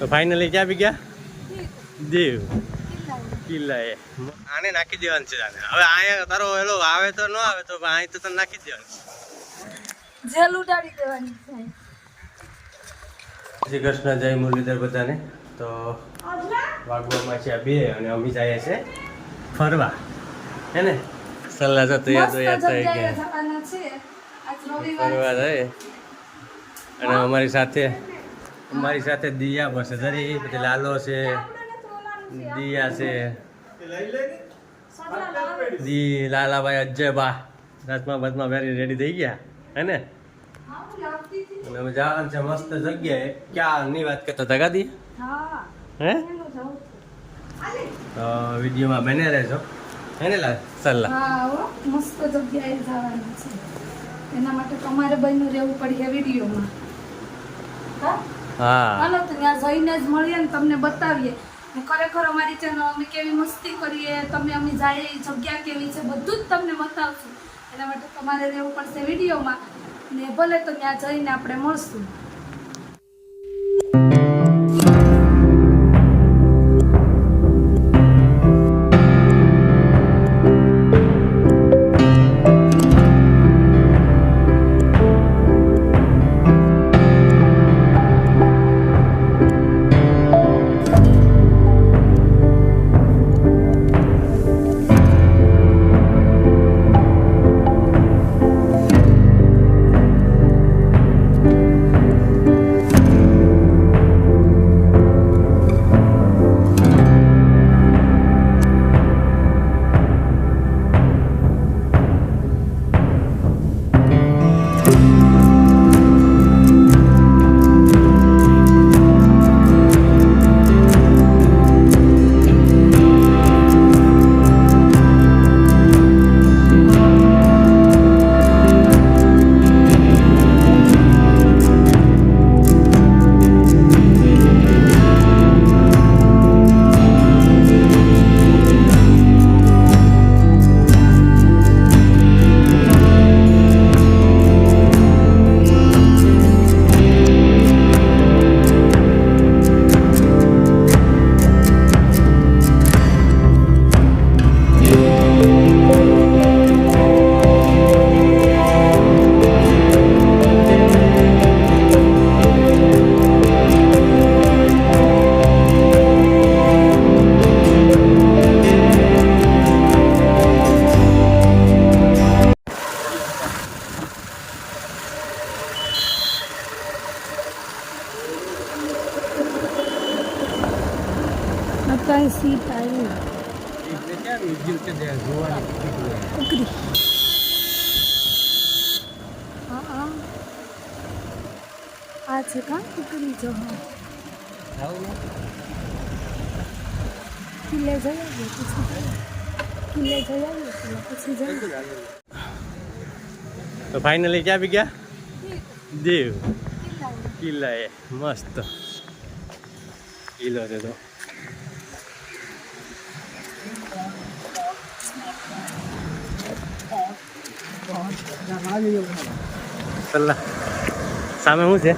તો ફાઇનલી ક્યાં બી ગયા? દેવ. કિલ્લાએ. આને નાખી દેવાનું છે આને. હવે અહીંયા તારો એલો આવે તો ન આવે તો અહીં તો તને નાખી દેવાનું. જેલ ઉડાડી દેવાની છે. શ્રી કૃષ્ણ જય મુરલીધર બધાને. તો વાગવામાં છે આ બે અને અમી જાય છે ફરવા. હે ને? સલાહ તો તૈયાર તૈયાર થઈ ગયા. ફરવા જાય. અને અમારી સાથે અમારી સાથે દિયા પણ છે. દરી પછી લાલો છે. દિયા છે. દી, લાલાભાઈ અજય બા રાજમાં બસમાં વેરી રેડી થઈ ગયા, હે ને? અને અમે જવાનું છે મસ્ત જગ્યાએ. ક્યાંની વાત કરતા? ગાદી હે. તો વિડીયોમાં બને રહેજો. હે ને માટે તમારે બન્યું રહેવું પડશે વિડીયોમાં. હા? હા. હાલો, તો ત્યાં જઈને જ મળીએ ને તમને બતાવીએ. ખરેખર અમારી ચેનલ અમે કેવી મસ્તી કરીએ, તમે અમે જાય જગ્યા કેવી છે, બધું જ તમને બતાવશું. એના માટે તમારે રહેવું પડશે વિડીયોમાં. ને ભલે તો ત્યાં જઈને આપણે મળશું. ઉકરી હા આ છે કા ઉકરી જો હા કિલ્લે જઈ આવીએ પછી. કિલ્લે જઈ આવીએ પછી જઈએ તો ફાઇનલી ક્યાં બી ગયા? દેવ. કિલ્લા એ. મસ્ત. કિલ્લો છે તો. સલ્લા સામે શું છે?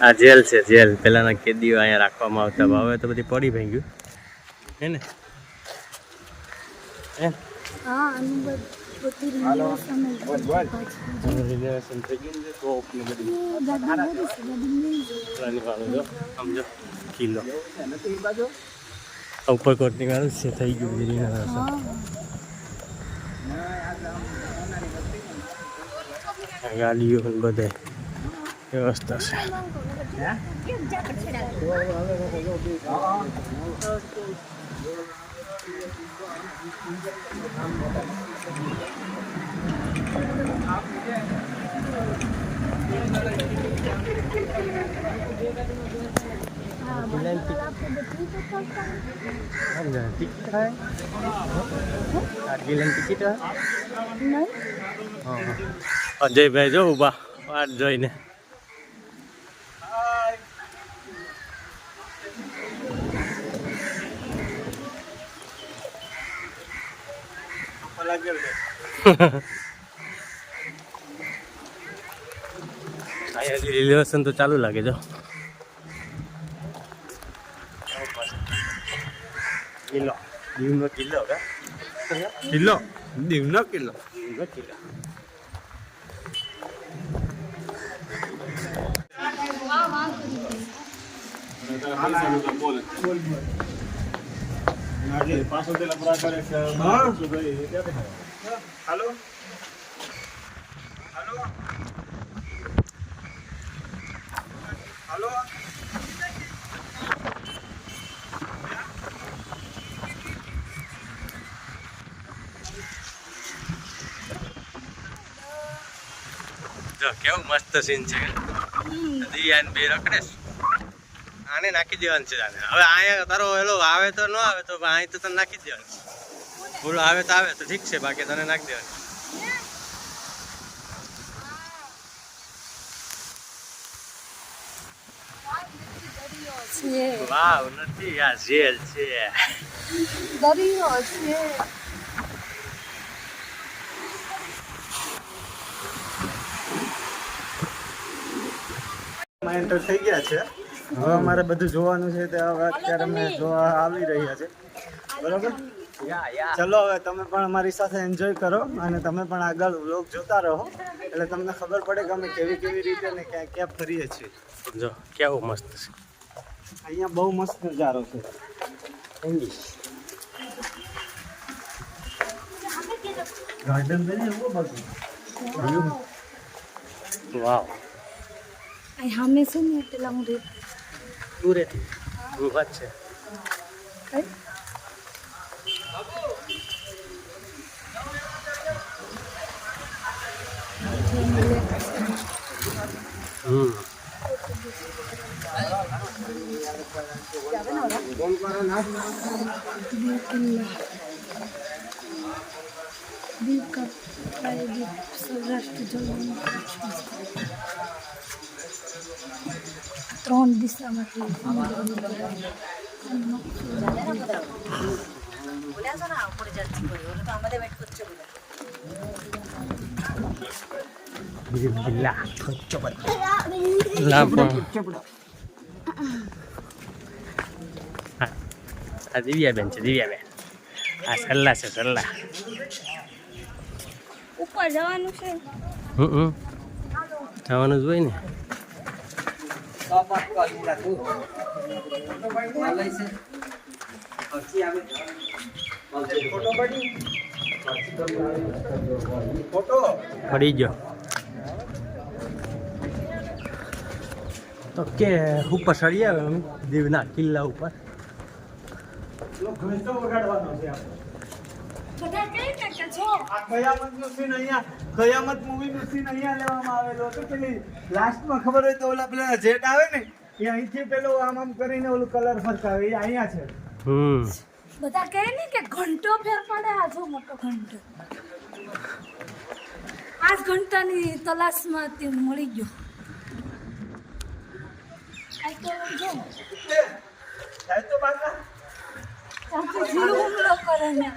આ જેલ છે જેલ. પેલાના કેદીઓ અહીંયા રાખવામાં આવતા હવે તો બધી પડી ભાઈ ગયું હે ને? હે? હા આનું બધું રિલેશન રિલેશન થઈ ગયું છે તો ને બધી ગાડી બધી છે ગાડી નહીં જોઈએ પુરાની વાળું જો સમજો કિલ્લો ઉપરકોટની વાળું છે થઈ ગયું છે રિલેશન હા આ ગાડીઓ ને બધે વ્યવસ્થા છે ટિકિટ થાય ગિલન ટિકિટ હોય નહીં અજયભાઈ જો ઊભા વાત જોઈને. રિલેશન તો ચાલુ લાગે જો. કિલ્લો. દીવનો કિલ્લો કિલ્લો? દીવનો કિલ્લો. દીવનો કિલ્લો. હાલો હાલો હાલો જો કેવું મસ્ત સીન છે દિયાન બે રખડે. આને નાખી દેવાનું છે આને. હવે અહીંયા તારો એલો આવે તો ન આવે તો અહીં તો તને નાખી જ દેવાનું. બોલો, આવે તો આવે તો ઠીક છે, બાકી તને નાખી દેવાનું. છે વાવ, નથી, આ જેલ છે. દરિયો છે એન્ટર થઈ ગયા છે. હવે અમારે બધું જોવાનું છે તે હવે અત્યારે અમે જોવા આવી રહ્યા છે. બરોબર? યા યા. ચલો હવે તમે પણ અમારી સાથે એન્જોય કરો અને તમે પણ આગળ વ્લોગ જોતા રહો. એટલે તમને ખબર પડે કે અમે કેવી કેવી રીતે ને ક્યાં ક્યાં ફરીએ છીએ. જો કેવું મસ્ત છે. અહીંયા બહુ મસ્ત નજારો છે. ગાર્ડન બને એવું બધું વાવ છે ને પેલા હું રેત દૂરેથી હું વાત છે કઈ હમ દીવ કા પ્રાયદીપ સૌરાષ્ટ્ર જવાનું ત્રણ દિશામાંથી દિવ્યાબેન છે દિવ્યાબેન. આ સલ્લા છે સલ્લા. ઉપર જવાનું છે. હમ. જવાનું જ હોય ને. પડી ગયો તો કે ઉપર ચડી આવે દીવના કિલ્લા ઉપર વગાડવાનો છે. બધા કઈ ને છો? આ કયામતનું સીન અહીંયા કયામત મૂવી નું સીન અહીંયા લેવામાં આવેલું હતું પેલી લાસ્ટમાં ખબર હોય તો ઓલા પેલા જેટ આવે ને એ અહીંથી પેલો આમ આમ કરીને ઓલું કલર ફરકાવે એ અહીંયા છે. બધા કહે ને કે ઘંટો ફેર પડે આ જો મોટો ઘંટો. આ ઘંટાની તલાશમાં તે મળી ગયો. આ તો જો. થાય તો બાકા હુમલો કરે ને.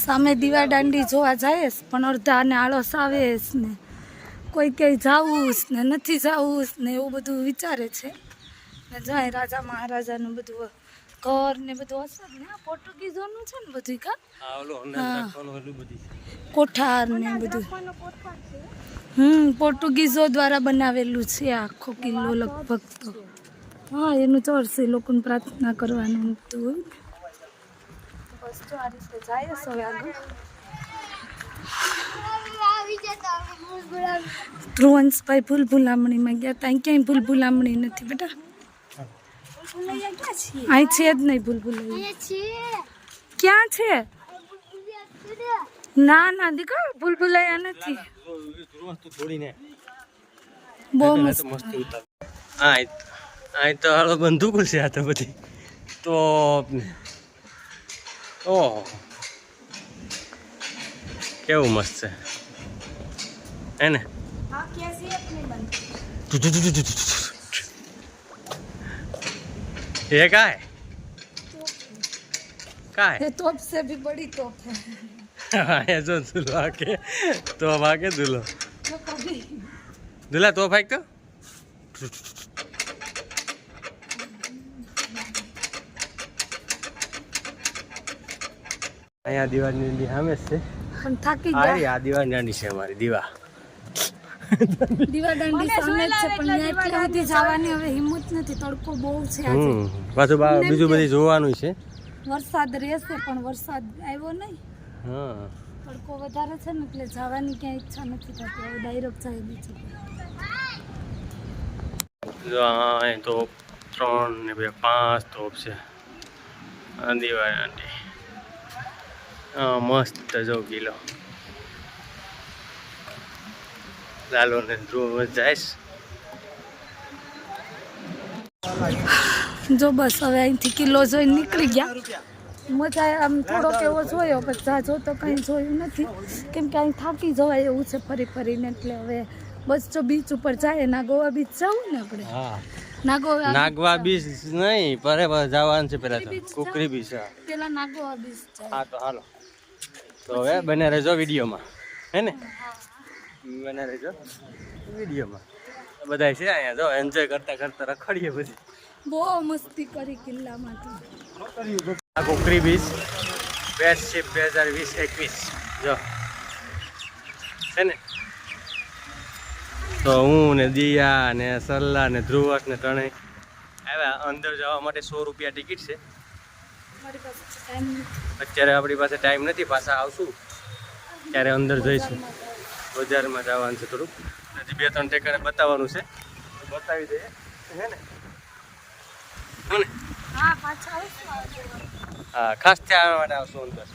સામે દીવા દાંડી જોવા જાય પણ અડધાને આળસ આવે ને. કોઈ ક્યાંય જવું ને નથી જવું ને એવું બધું વિચારે છે. ને જાય રાજા મહારાજાનું બધું ઘર ને બધું હશે જ ને? આ પોર્ટુગીઝોનું છે ને બધું કા? હા. અનાજ રાખવાનું ઓલું બધી. કોઠાર ને બધું. હમ પોર્ટુગીઝો દ્વારા બનાવેલું છે આખો કિલ્લો લગભગ તો. હા એનું ચર્ચ લોકોને પ્રાર્થના કરવાનું ને. બસ તો આ રીતે જાય છે હવે આગળ ધ્રુવંશભાઈ ભૂલ ભૂલામણીમાં ગયા ત્યાં ક્યાંય ભૂલ ભૂલામણી નથી બેટા. અહીં છે જ નહીં ભૂલ ભૂલાઈ ક્યાં છે? ના ના દીકરા ભૂલ ભૂલાયા નથી. બહુ મસ્ત. હા તો હાલો બંદૂકો છે આ તો બધી. તો ઓહો કેવું મસ્ત છે હે ને हाँ कैसी अपनी बनती ये का है का है ये तोप से भी बड़ी तोप है ये जो दुल्हा के तो अब आके दुल्हो जो कभी दुल्हा तो फेंक तो અહીંયા દિવાળની સામે છે. પણ થાકી ગયા. આ દિવાળ નાની છે અમારી દીવા. દીવા દાંડી સામે છે પણ એટલી બધી જવાની હવે હિંમત નથી તડકો બહુ છે આજે. હમ પાછું બીજું બધું જોવાનું છે. વરસાદ રહેશે પણ વરસાદ આવ્યો નહીં. હા. તડકો વધારે છે ને એટલે જવાની ક્યાંય ઈચ્છા નથી થતી. હવે ડાયરેક્ટ જાય બીજું જો તો ત્રણ ને બે પાંચ તોપ છે. દીવા હા મસ્ત જો કિલો લાલો ને ધ્રુવ જાઈશ જો બસ હવે અહીંથી કિલો જોઈને નીકળી ગયા. મજા આમ થોડોક એવો જોયો પણ જાજો તો કંઈ જોયું નથી. કેમ કે અહીં થાકી જવાય એવું છે ફરી ફરીને એટલે હવે બસ જો બીચ ઉપર જાય નાગોવા બીચ જવું ને આપણે? હા. નાગોવા નાગવા બીચ નહીં પરે જવાનું છે પેલા? કુકરી બીચ પેલા નાગોવા બીચ હા તો હાલો. તો હવે બને રહેજો વિડીયોમાં. હે ને? બને રહેજો વિડીયોમાં. બધા છે અહીંયા જો એન્જોય કરતા કરતા રખડીએ બધી. બહુ મસ્તી કરી કિલ્લામાં તો. આ કોકરી બીચ બેસ્ટ છે બે હજાર વીસ એકવીસ. જો. છે ને? તો હું ને દિયા ને સલ્લા ને ધ્રુવસ ને ત્રણેય આવ્યા. અંદર જવા માટે સો રૂપિયા ટિકિટ છે મારી પાસે ટાઈમ નથી અત્યારે આપણી પાસે ટાઈમ નથી પાછા આવશું. ત્યારે અંદર જઈશું? બજારમાં જવાનું છે થોડુંક. હજી બે ત્રણ ટેકાને બતાવવાનું છે. બતાવી દઈએ. હે ને? હા ખાસ ત્યાં માટે આવશું અંદર.